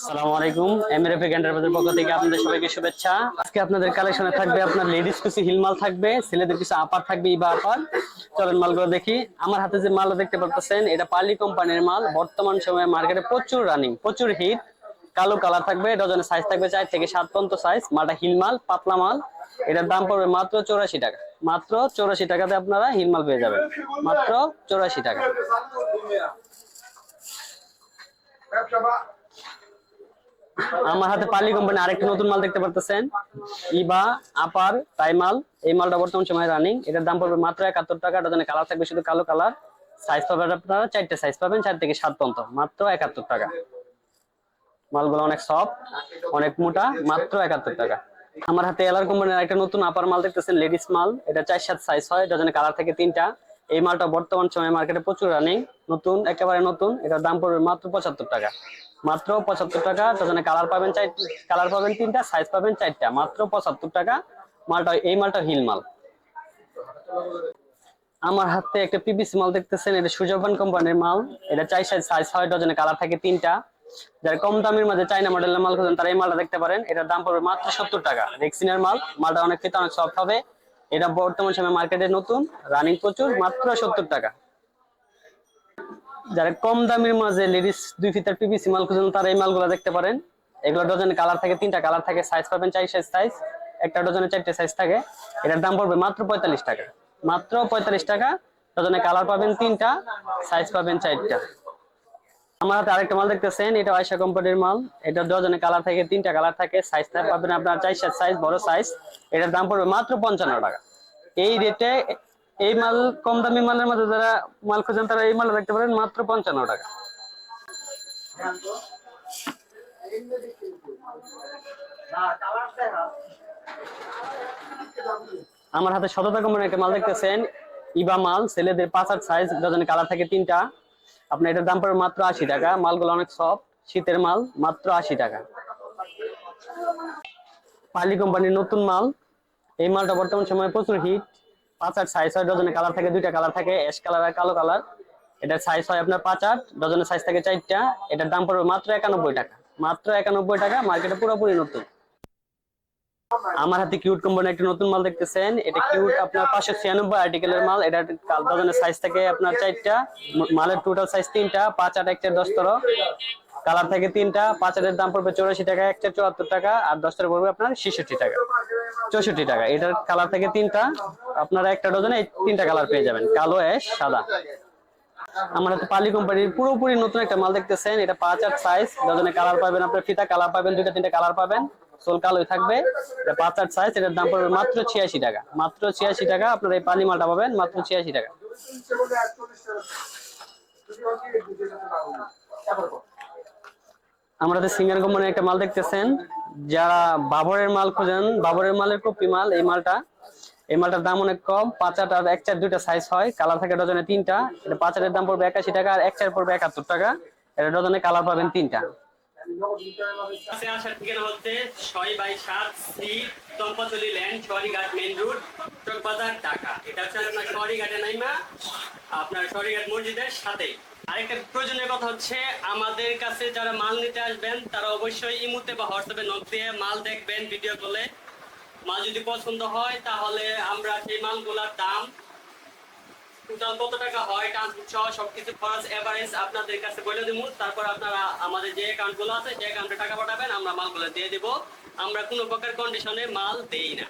আসসালামু আলাইকুম। এমআরএফ এন্টারপ্রাইজের পক্ষ থেকে আপনাদের সবাইকে শুভেচ্ছা। আজকে আপনাদের কালেকশনে থাকবে আপনার লেডিস কিছু হিলমাল থাকবে, ছেলেদের কিছু আপার থাকবে, ইবা আপার। চলেন মালগুলো দেখি। আমার হাতে যে মালটা দেখতে পারতেছেন এটা পার্লি কোম্পানির মাল। বর্তমান সময়ে মার্কেটে প্রচুর রানিং, প্রচুর হিট। কালো কালার থাকবে ডজনের সাইজ থাকবে চার থেকে সাত পর্যন্ত সাইজ। মালটা হিলমাল পাতলা মাল। এটার দাম পড়বে মাত্র চৌরাশি টাকা। মাত্র চৌরাশি টাকাতে আপনারা হিলমাল পেয়ে যাবেন। মাত্র চৌরাশি টাকা। আমার হাতে পার্লি কোম্পানি আরেকটা নতুন মাল দেখতে পারতেছেন। ইবা আপার, তাই মাল। এই মালটা বর্তমান সময় রানিং এটার দাম পড়বে মাত্র একাত্তর টাকা। ডজনে কালার থাকবে শুধু কালো কালার সাইজ পাবেন আপনারা চারটে সাইজ পাবেন, চার থেকে সাত পর্যন্ত। মাত্র একাত্তর টাকা। মালগুলো অনেক সফট অনেক মোটা, মাত্র একাত্তর টাকা। আমার হাতে এলার কোম্পানির একটা নতুন আপার মাল দেখতেছেন লেডিস মাল। এটা চার সাত সাইজ হয় ডজনে কালার থেকে তিনটা। এই মালটা বর্তমান সময় মার্কেটে প্রচুর রানিং নতুন, একেবারে নতুন। এটার দাম পড়বে মাত্র পঁচাত্তর টাকা। মাত্র পঁচাত্তর টাকা। ডজনে কালার পাবেন চার কালার পাবেন তিনটা সাইজ পাবেন চারটা। মাত্র পঁচাত্তর টাকা। মালটা, এই মালটা হিল মাল। আমার হাতে একটা পিবিসি মাল দেখতেছেন, এটা সুজবান কোম্পানির মাল। এটা চাই সাইজ সাইজ হয় ডজনে কালার থাকে তিনটা। যারা কম দামের মাঝে চাইনা মডেলের মাল খুঁজেন, তারা এই মালটা দেখতে পারেন। এটার দাম পড়বে মাত্র সত্তর টাকা। রেক্সিনের মাল। মালটা অনেক খেতে অনেক সফট হবে। এটা বর্তমান সময় মার্কেটে নতুন রানিং প্রচুর, মাত্র সত্তর টাকা। যারা কম দামের মাঝে লেডিস দুই ফিতার পিপিসি মাল খুঁজেন, তারা এই মালগুলো দেখতে পারেন। এগুলো ডজনে কালার থাকে, তিনটা কালার থাকে সাইজ পাবেন চার সাইজ সাইজ একটা ডজনে চারটে সাইজ থাকে। এটার দাম পড়বে মাত্র পঁয়তাল্লিশ টাকা। মাত্র পঁয়তাল্লিশ টাকা। ডজনে কালার পাবেন তিনটা সাইজ পাবেন চারটা। আমার হাতে আরেকটা মাল দেখতেছেন, এটা আয়সা কোম্পানির মাল। এটা ডজনে কালার থাকে, তিনটা কালার থাকে সাইজ পাবেন আপনার চার সাইজ বড় সাইজ এটার দাম পড়বে মাত্র পঞ্চান্ন টাকা। এই রেটে এই মাল কম দামি মালের মধ্যে যারা মাল খুঁজেন, তারা এই মাল দেখতে পারেন মাত্র পঞ্চান্ন টাকা। আমার হাতে শততা কোম্পানির একটা মাল দেখতেছেন, ইবা মাল, ছেলেদের পাঁচ আট সাইজ ডজনে কালার থাকে তিনটা। আপনার এটার দাম পড়বে মাত্র আশি টাকা, মালগুলো অনেক সফট শীতের মাল মাত্র আশি টাকা। পালি কোম্পানির নতুন মাল, এই মালটা বর্তমান সময়ে প্রচুর হিট পাঁচ আট সাইজ হয় ডজনে কালার থাকে, দুইটা কালার থাকে অ্যাশ কালার আর কালো কালার এটার সাইজ হয় আপনার পাঁচ আট ডজনের সাইজ থাকে চারটা। এটার দাম পড়বে মাত্র একানব্বই টাকা। মাত্র একানব্বই টাকা মার্কেটে পুরোপুরি নতুন। আমার হাতে কিউট কোম্পানির একটা নতুন মাল দেখতেছেন। এটা কিউট আপনার পাঁচশো ছিয়ানব্বই আর্টিকেলের মাল। এটা ডজনের সাইজ থাকে আপনার চারটা। মালের টোটাল সাইজ তিনটা, পাঁচ আট, একটা দশ তেরো কালার থাকে তিনটা পাঁচ আটের দাম পড়বে চৌরাশি টাকা একটা চুয়াত্তর টাকা, আর দশটার পড়বে আপনার ছেষট্টি টাকা। চৌষট্টি টাকা। এটার কালার থেকে তিনটা, আপনারা একটা ডজনে তিনটা কালার পেয়ে যাবেন, কালো, অ্যাশ, সাদা। আমার হাতে পালি কোম্পানির পুরোপুরি নতুন একটা মাল দেখতেছেন, এটা পাঁচ আট সাইজ ডজনে কালার পাবেন, আপনার ফিতা কালার পাবেন, দুইটা, তিনটা কালার পাবেন, সোল কালোই থাকবে। এটা পাঁচ আট সাইজ এটার দাম পড়বে মাত্র ছিয়াশি টাকা। মাত্র ছিয়াশি টাকা আপনার এই পালি মালটা পাবেন, মাত্র ছিয়াশি টাকা। আমরা সিঙ্গার কোম্পানির একটা মাল দেখতেছেন। যারা বাবরের মাল খোঁজেন, বাবরের মালের কপি মাল এই মালটা। এই মালটার দাম অনেক কম, পাঁচ এক চার দুইটা সাইজ হয়। কালার থাকে ডজনে তিনটা। এটা পাঁচ আটের দাম পড়বে একাশি টাকা আর এক চার পড়বে একাত্তর টাকা। এটা ডজনে কালার পাবেন তিনটা। আপনার শহরীঘাট মসজিদের সাথে আরেকটা প্রয়োজনীয় কথা হচ্ছে, আমাদের কাছে যারা মাল নিতে আসবেন, তারা অবশ্যই ইমুতে বা হোয়াটসঅ্যাপে নক দিয়ে মাল দেখবেন ভিডিও কলে মাল যদি পছন্দ হয়, তাহলে আমরা সেই মালগুলোর দাম টোটাল কত টাকা হয় ট্রান্সপোর্ট সহ সবকিছু খরচ এভারেজ আপনাদের কাছে বলে দেবো। তারপর আপনারা আমাদের যে অ্যাকাউন্টগুলো আছে সেই অ্যাকাউন্টে টাকা পাঠাবেন, আমরা মালগুলো দিয়ে দিব। আমরা কোনো প্রকার কন্ডিশনে মাল দেই না।